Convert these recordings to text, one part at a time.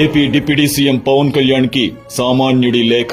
AP deputy CM Pawan కళ్యాణ్కి సామాన్యుడి లేఖ.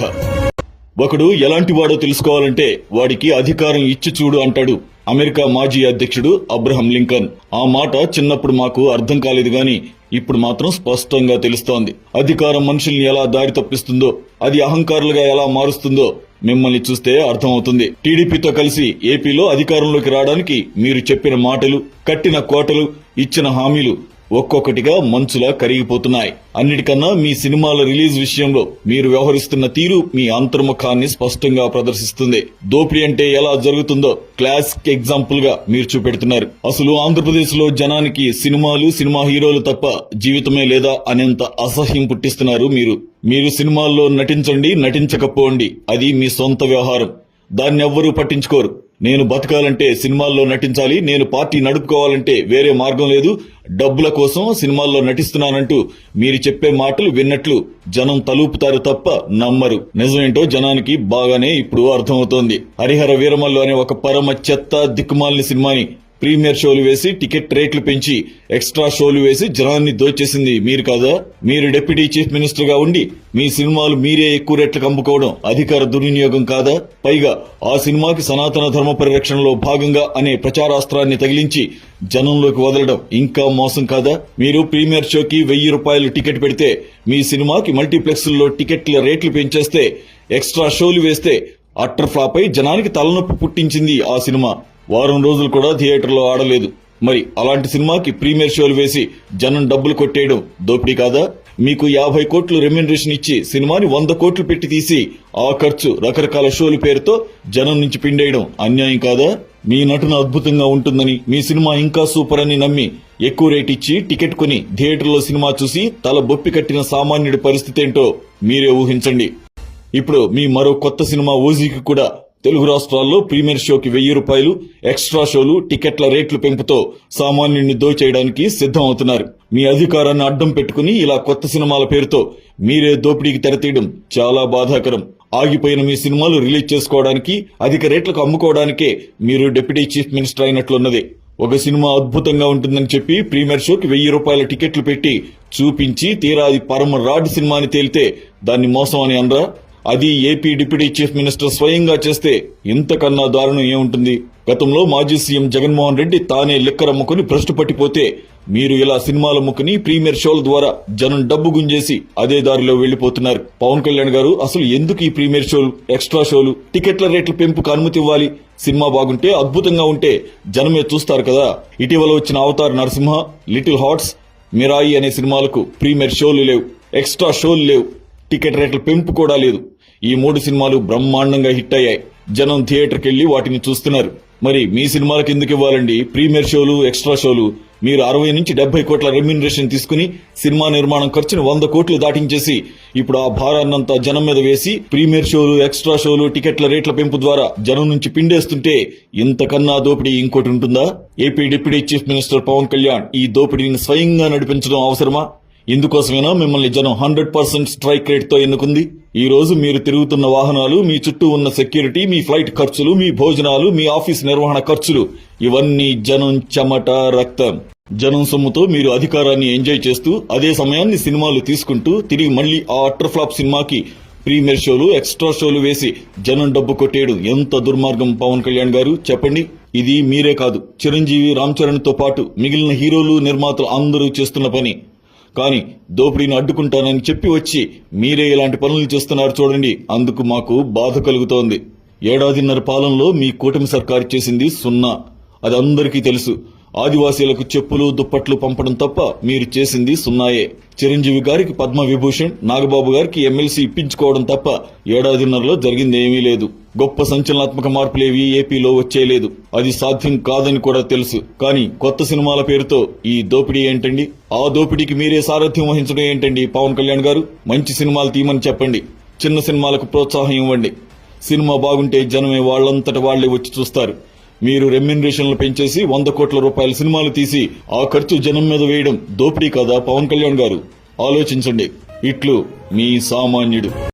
ఒకడు ఎలాంటి వాడో తెలుసుకోవాలంటే వాడికి అధికారం ఇచ్చి చూడు అంటాడు అమెరికా మాజీ అధ్యక్షుడు అబ్రహం లింకన్. ఆ మాట చిన్నప్పుడు మాకు అర్థం కాలేదు గాని ఇప్పుడు మాత్రం స్పష్టంగా తెలుస్తోంది. అధికారం మనుషుల్ని ఎలా దారి తప్పిస్తుందో అది అహంకారులుగా ఎలా మారుస్తుందో మిమ్మల్ని చూస్తే అర్థమవుతుంది. టీడీపీతో కలిసి ఏపీలో అధికారంలోకి రావడానికి మీరు చెప్పిన మాటలు కట్టిన కోటలు ఇచ్చిన హామీలు ఒక్కొక్కటిగా మంచులా కరిగిపోతున్నాయి. అన్నిటికన్నా మీ సినిమాల రిలీజ్ విషయంలో మీరు వ్యవహరిస్తున్న తీరు మీ అంతర్ముఖాన్ని స్పష్టంగా ప్రదర్శిస్తుంది. దోపిడీ అంటే ఎలా జరుగుతుందో క్లాసిక్ ఎగ్జాంపుల్గా మీరు చూపెడుతున్నారు. అసలు ఆంధ్రప్రదేశ్లో జనానికి సినిమాలు సినిమా హీరోలు తప్ప జీవితమే లేదా అనేంత అసహ్యం పుట్టిస్తున్నారు మీరు. మీరు సినిమాల్లో నటించండి నటించకపోండి. అది మీ సొంత వ్యవహారం. దాన్ని ఎవ్వరూ పట్టించుకోరు. నేను బతకాలంటే సినిమాల్లో నటించాలి నేను పార్టీ నడుపుకోవాలంటే వేరే మార్గం లేదు డబ్బుల కోసం సినిమాల్లో నటిస్తున్నానంటూ మీరు చెప్పే మాటలు విన్నట్లు జనం తలూపుతారు తప్ప నమ్మరు. నిజమేంటో జనానికి బాగానే ఇప్పుడు అర్థమవుతోంది. హరిహర వీరమల్లు అనే ఒక పరమ చెత్త దిక్కుమాలిన సినిమాని ప్రీమియర్ షోలు వేసి టికెట్ రేట్లు పెంచి ఎక్స్ట్రా షోలు వేసి జనాన్ని దోచేసింది మీరు కాదా? మీరు డిప్యూటీ చీఫ్ మినిస్టర్గా ఉండి మీ సినిమాలు మీరే ఎక్కువ రేట్లకు అమ్ముకోవడం అధికార దుర్వినియోగం కాదా? పైగా ఆ సినిమాకి సనాతన ధర్మ పరిరక్షణలో భాగంగా అనే ప్రచారాస్త్రాన్ని తగిలించి జనంలోకి వదలడం ఇంకా మోసం కాదా? మీరు ప్రీమియర్ షోకి వెయ్యి రూపాయలు టికెట్ పెడితే మీ సినిమాకి మల్టీప్లెక్స్ల్లో టికెట్ల రేట్లు పెంచేస్తే ఎక్స్ట్రా షోలు వేస్తే అట్టర్ ఫ్లాప్ అయి జనానికి తలనొప్పి పుట్టించింది ఆ సినిమా. వారం రోజులు కూడా థియేటర్లో ఆడలేదు. మరి అలాంటి సినిమాకి ప్రీమియర్ షోలు వేసి జనం డబ్బులు కొట్టేయడం దోపిడీ కాదా? మీకు యాభై కోట్లు రెమ్యునరేషన్ ఇచ్చి సినిమాని వంద కోట్లు పెట్టి తీసి ఆ ఖర్చు రకరకాల షోల పేరుతో జనం నుంచి పిండేయడం అన్యాయం కాదా? మీ నటన అద్భుతంగా ఉంటుందని మీ సినిమా ఇంకా సూపర్ అని నమ్మి ఎక్కువ రేట్ ఇచ్చి టికెట్ కొని థియేటర్లో సినిమా చూసి తల బొప్పి కట్టిన సామాన్యుడి పరిస్థితి ఏంటో మీరే ఊహించండి. ఇప్పుడు మీ మరో కొత్త సినిమా ఓజీకి కూడా తెలుగు రాష్ట్రాల్లో ప్రీమియర్ షోకి వెయ్యి రూపాయలు ఎక్స్ట్రా షోలు టికెట్ల రేట్లు పెంపుతో సామాన్యుడిని దోచేయడానికి సిద్ధం అవుతున్నారు మీ అధికారాన్ని అడ్డం పెట్టుకుని ఇలా కొత్త సినిమాల పేరుతో మీరే దోపిడీకి తెరతీయడం చాలా బాధాకరం. ఆగిపోయిన మీ సినిమాలు రిలీజ్ చేసుకోవడానికి అధిక రేట్లకు అమ్ముకోవడానికే మీరు డిప్యూటీ చీఫ్ మినిస్టర్ అయినట్లున్నది. ఒక సినిమా అద్భుతంగా ఉంటుందని చెప్పి ప్రీమియర్ షోకి వెయ్యి రూపాయల టికెట్లు పెట్టి చూపించి తీరా అది పరమ రాడ్ సినిమాని తేలితే దాన్ని మోసం అని అనరా? అది ఏపీ డిప్యూటీ చీఫ్ మినిస్టర్ స్వయంగా చేస్తే ఇంతకన్నా దారుణం ఏముంటుంది? గతంలో మాజీ సీఎం జగన్మోహన్ రెడ్డి తానే లిక్కర అమ్ముకుని భ్రష్టు పట్టిపోతే మీరు ఇలా సినిమాల ముక్కుని ప్రీమియర్ షోల ద్వారా జనం డబ్బు గుంజేసి అదే దారిలో వెళ్ళిపోతున్నారు పవన్ కళ్యాణ్ గారు అసలు ఎందుకు ఈ ప్రీమియర్ షోలు ఎక్స్ట్రా షోలు టికెట్ల రేట్ల పెంపుకు అనుమతి ఇవ్వాలి? సినిమా బాగుంటే అద్భుతంగా ఉంటే జనమే చూస్తారు కదా. ఇటీవల వచ్చిన అవతార్ నరసింహ లిటిల్ హార్ట్స్ మిరాయి అనే సినిమాలకు ప్రీమియర్ షోలు లేవు. ఎక్స్ట్రా షోలు లేవు. టికెట్ రేట్ల పెంపు కూడా లేదు. ఈ మూడు సినిమాలు బ్రహ్మాండంగా హిట్ అయ్యాయి. జనం థియేటర్కి వెళ్ళి వాటిని చూస్తున్నారు. మరి మీ సినిమాలకు ఎందుకు ఇవ్వాలండి? ప్రీమియర్ షోలు ఎక్స్ట్రా షోలు. మీరు అరవై నుంచి డెబ్బై కోట్ల రెమ్యూనరేషన్ తీసుకుని సినిమా నిర్మాణం ఖర్చును వంద కోట్లు దాటించేసి ఇప్పుడు ఆ భారాన్నంతా జనం మీద వేసి ప్రీమియర్ షోలు ఎక్స్ట్రా షోలు టికెట్ల రేట్ల పెంపు ద్వారా జనం నుంచి పిండేస్తుంటే ఇంతకన్నా దోపిడీ ఇంకోటి ఉంటుందా? AP deputy chief minister Pawan Kalyan ఈ దోపిడీని స్వయంగా నడిపించడం అవసరమా? ఇందుకోసమేనా మిమ్మల్ని జనం హండ్రెడ్ పర్సెంట్ స్ట్రైక్ రేట్తో ఎన్నుకుంది? ఈ రోజు మీరు తిరుగుతున్న వాహనాలు మీ చుట్టూ ఉన్న సెక్యూరిటీ మీ ఫ్లైట్ ఖర్చులు మీ భోజనాలు మీ ఆఫీస్ నిర్వహణ ఖర్చులు ఇవన్నీ జనం చెమట రక్తం. జనం సొమ్ముతో మీరు అధికారాన్ని ఎంజాయ్ చేస్తూ అదే సమయాన్ని సినిమాలు తీసుకుంటూ తిరిగి మళ్ళీ ఆ అట్టర్ ఫ్లాప్ సినిమాకి ప్రీమియర్ షోలు ఎక్స్ట్రా షోలు వేసి జనం డబ్బు కొట్టేడు ఎంత దుర్మార్గం పవన్ కళ్యాణ్ గారు? చెప్పండి. ఇది మీరే కాదు. చిరంజీవి రామ్ చరణ్తో పాటు మిగిలిన హీరోలు నిర్మాతలు అందరూ చేస్తున్న పని. కానీ దోపిడీని అడ్డుకుంటానని చెప్పి వచ్చి మీరే ఇలాంటి పనులు చేస్తున్నారు చూడండి అందుకు మాకు బాధ కలుగుతోంది. ఏడాదిన్నర పాలనలో మీ కూటమి సర్కారు చేసింది సున్నా. అది అందరికీ తెలుసు. ఆదివాసీలకు చెప్పులు దుప్పట్లు పంపడం తప్ప మీరు చేసింది సున్నాయే. చిరంజీవి గారికి పద్మ విభూషణ్ నాగబాబు గారికి ఎమ్మెల్సీ ఇప్పించుకోవడం తప్ప ఏడాదిన్నరలో జరిగింది ఏమీ లేదు. గొప్ప సంచలనాత్మక మార్పులేవి ఏపీలో వచ్చేయలేదు అది సాధ్యం కాదని కూడా తెలుసు. కానీ కొత్త సినిమాల పేరుతో ఈ దోపిడీ ఏంటండి? ఆ దోపిడీకి మీరే సారథ్యం వహించడం ఏంటండి పవన్ కళ్యాణ్ గారు? మంచి సినిమాలు తీయమని చెప్పండి. చిన్న సినిమాలకు ప్రోత్సాహం ఇవ్వండి. సినిమా బాగుంటే జనమే వాళ్ళంతట వాళ్ళే వచ్చి చూస్తారు. మీరు రెమ్యునరేషన్లు పెంచేసి వంద కోట్ల రూపాయల సినిమాలు తీసి ఆ ఖర్చు జనం మీద వేయడం దోపిడీ కదా పవన్ కళ్యాణ్ గారు? ఆలోచించండి. ఇట్లు మీ సామాన్యుడు.